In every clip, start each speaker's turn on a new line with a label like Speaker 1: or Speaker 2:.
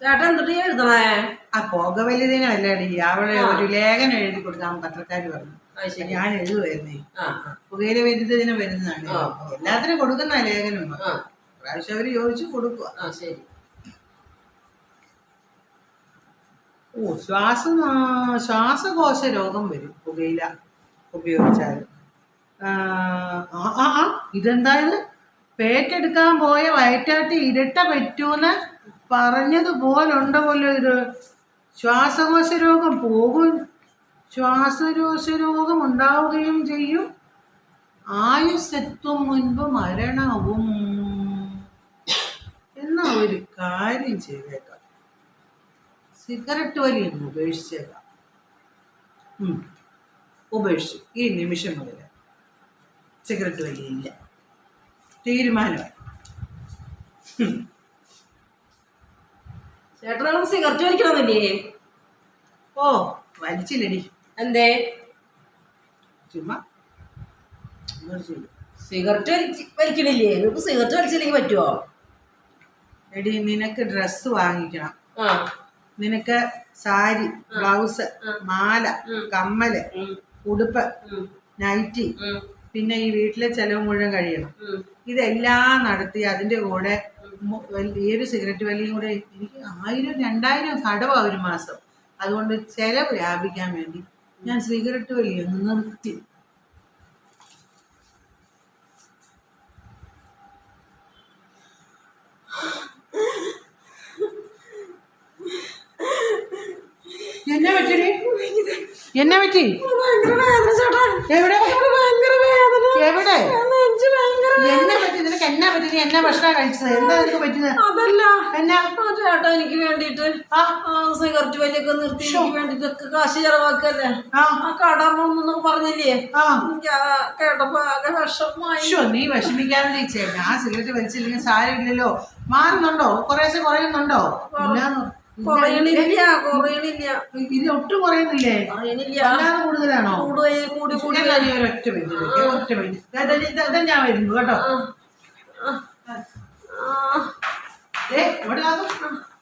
Speaker 1: ചേട്ടൻ എന്തിട്ട് എഴുതണേ?
Speaker 2: ആ പുകവലി ദിനമല്ലേടി അവളെ ഒരു ലേഖനം എഴുതി കൊടുക്കാൻ പത്രക്കാർ പറഞ്ഞു. ഞാൻ എഴുതുമായിരുന്നേ
Speaker 1: ആ
Speaker 2: പുകയില വരുന്നതിന് വരുന്നതാണ്. എല്ലാത്തിനും കൊടുക്കുന്ന ലേഖനം പ്രാവശ്യം അവർ ചോദിച്ചു കൊടുക്കുക
Speaker 1: ശരി.
Speaker 2: ഓ ശ്വാസ ശ്വാസകോശ രോഗം വരും. പുകയില ഉപയോഗിച്ചാൽ ആ ആ, ഇതെന്തായത് പേറ്റെടുക്കാൻ പോയ വയറ്റാട്ടി ഇരട്ട പറ്റൂന്ന് പറഞ്ഞതുപോലുണ്ടോ പോലും ഇത്. ശ്വാസകോശ രോഗം പോകും. ശ്വാസകോശ രോഗം ഉണ്ടാവുകയും ചെയ്യും. ആയുസ്സെത്തും മുൻപ് മരണവും. എന്ന ഒരു കാര്യം ചെയ്തേക്കാം. സിഗരറ്റ് വലി ഒന്ന് ഉപേക്ഷിച്ചേക്കാം. ഉപേക്ഷിച്ചു. ഈ നിമിഷം മുതൽ സിഗരറ്റ് വലിയില്ല തീരുമാനം തീരുമാനമായി.
Speaker 1: ചേട്ടൻ നമുക്ക് സിഗരറ്റ് വലിക്കണമെന്നില്ലേ?
Speaker 2: ഓ വലിച്ചില്ലടി.
Speaker 1: എന്തേ?
Speaker 2: ചുമ്മാ.
Speaker 1: സിഗരറ്റ് വലിച്ച് വലിക്കണില്ലേ? നിനക്ക് സിഗരറ്റ് വലിച്ചില്ലെങ്കിൽ പറ്റുമോ
Speaker 2: എടി നിനക്ക് ഡ്രസ്സ് വാങ്ങിക്കണം.
Speaker 1: ആ.
Speaker 2: നിനക്ക് സാരി ബ്ലൗസ് മാല.
Speaker 1: കമ്മൽ
Speaker 2: ഉടുപ്പ് നൈറ്റി പിന്നെ ഈ വീട്ടിലെ ചെലവ് മുഴുവൻ കഴിയണം. ഇതെല്ലാം നടത്തി അതിന്റെ കൂടെ ഈ ഒരു സിഗരറ്റ് വലിയും കൂടെ എനിക്ക് ആയിരം രണ്ടായിരം കടവ ഒരു മാസം. അതുകൊണ്ട് ചെലവ് ലാഭിക്കാൻ വേണ്ടി ഞാൻ സിഗരറ്റ് വലിയ നിർത്തി. എന്നെ പറ്റി? എന്നെ പറ്റി? എവിടെ? എവിടെ
Speaker 1: നെഞ്ച് ഭയങ്കര
Speaker 2: എന്നെ പറ്റി നിനക്ക് എന്നാ പറ്റി ഭക്ഷണം കഴിച്ചത്? എന്താ നിനക്ക് പറ്റുന്നത്
Speaker 1: അതല്ല.
Speaker 2: എന്നാ?
Speaker 1: ആ ചേട്ടാ എനിക്ക് വേണ്ടിട്ട്
Speaker 2: ആ.
Speaker 1: ആ സിഗരറ്റ് വലിയൊക്കെ നിർത്തി. എനിക്ക് വേണ്ടിട്ടൊക്കെ കാശ് ചെലവാക്കല്ലേ
Speaker 2: ആ.
Speaker 1: കടമൊന്നും പറഞ്ഞില്ലേ? കേട്ടപ്പോ ആകെ വിഷമായി
Speaker 2: നീ വിഷമിക്കാതെ ചേട്ടാ ആ സിഗരറ്റ് വലിച്ചില്ലെങ്കിൽ സാരമില്ലല്ലോ. മാറുന്നുണ്ടോ? കുറേശ്ശെ കുറയുന്നുണ്ടോ? ഇനി
Speaker 1: കുറയണില്ല കുറയണില്ല.
Speaker 2: ഇത് ഒട്ടും കുറയുന്നില്ലേ? അല്ലാതെ കൂടുതലാണോ?
Speaker 1: കൂടി കൂടി.
Speaker 2: ഒരൊറ്റ മിനിറ്റ് ഒറ്റ മിനിറ്റ്. ഞാൻ വരുന്നു കേട്ടോ. ഇങ്ങോട്ട് നോക്ക്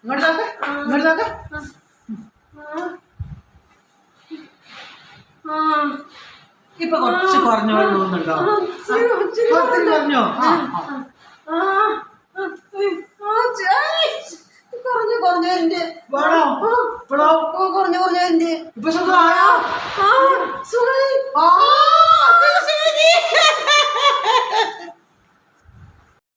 Speaker 2: ഇങ്ങോട്ട് നോക്ക് ഇങ്ങോട്ട് നോക്ക് ഇപ്പൊ കുറച്ച് കുറഞ്ഞു തോന്നുന്നുണ്ടോ
Speaker 1: ആ, ഇച്ചിരി, ഇച്ചിരി
Speaker 2: കുറച്ച് കുറഞ്ഞോ.
Speaker 1: കുറഞ്ഞു കുറഞ്ഞു എന്റെ
Speaker 2: വേണോ
Speaker 1: കുറഞ്ഞു കുറഞ്ഞു എന്റെ
Speaker 2: ഇപ്പൊ സുഖമായോ?
Speaker 1: ആ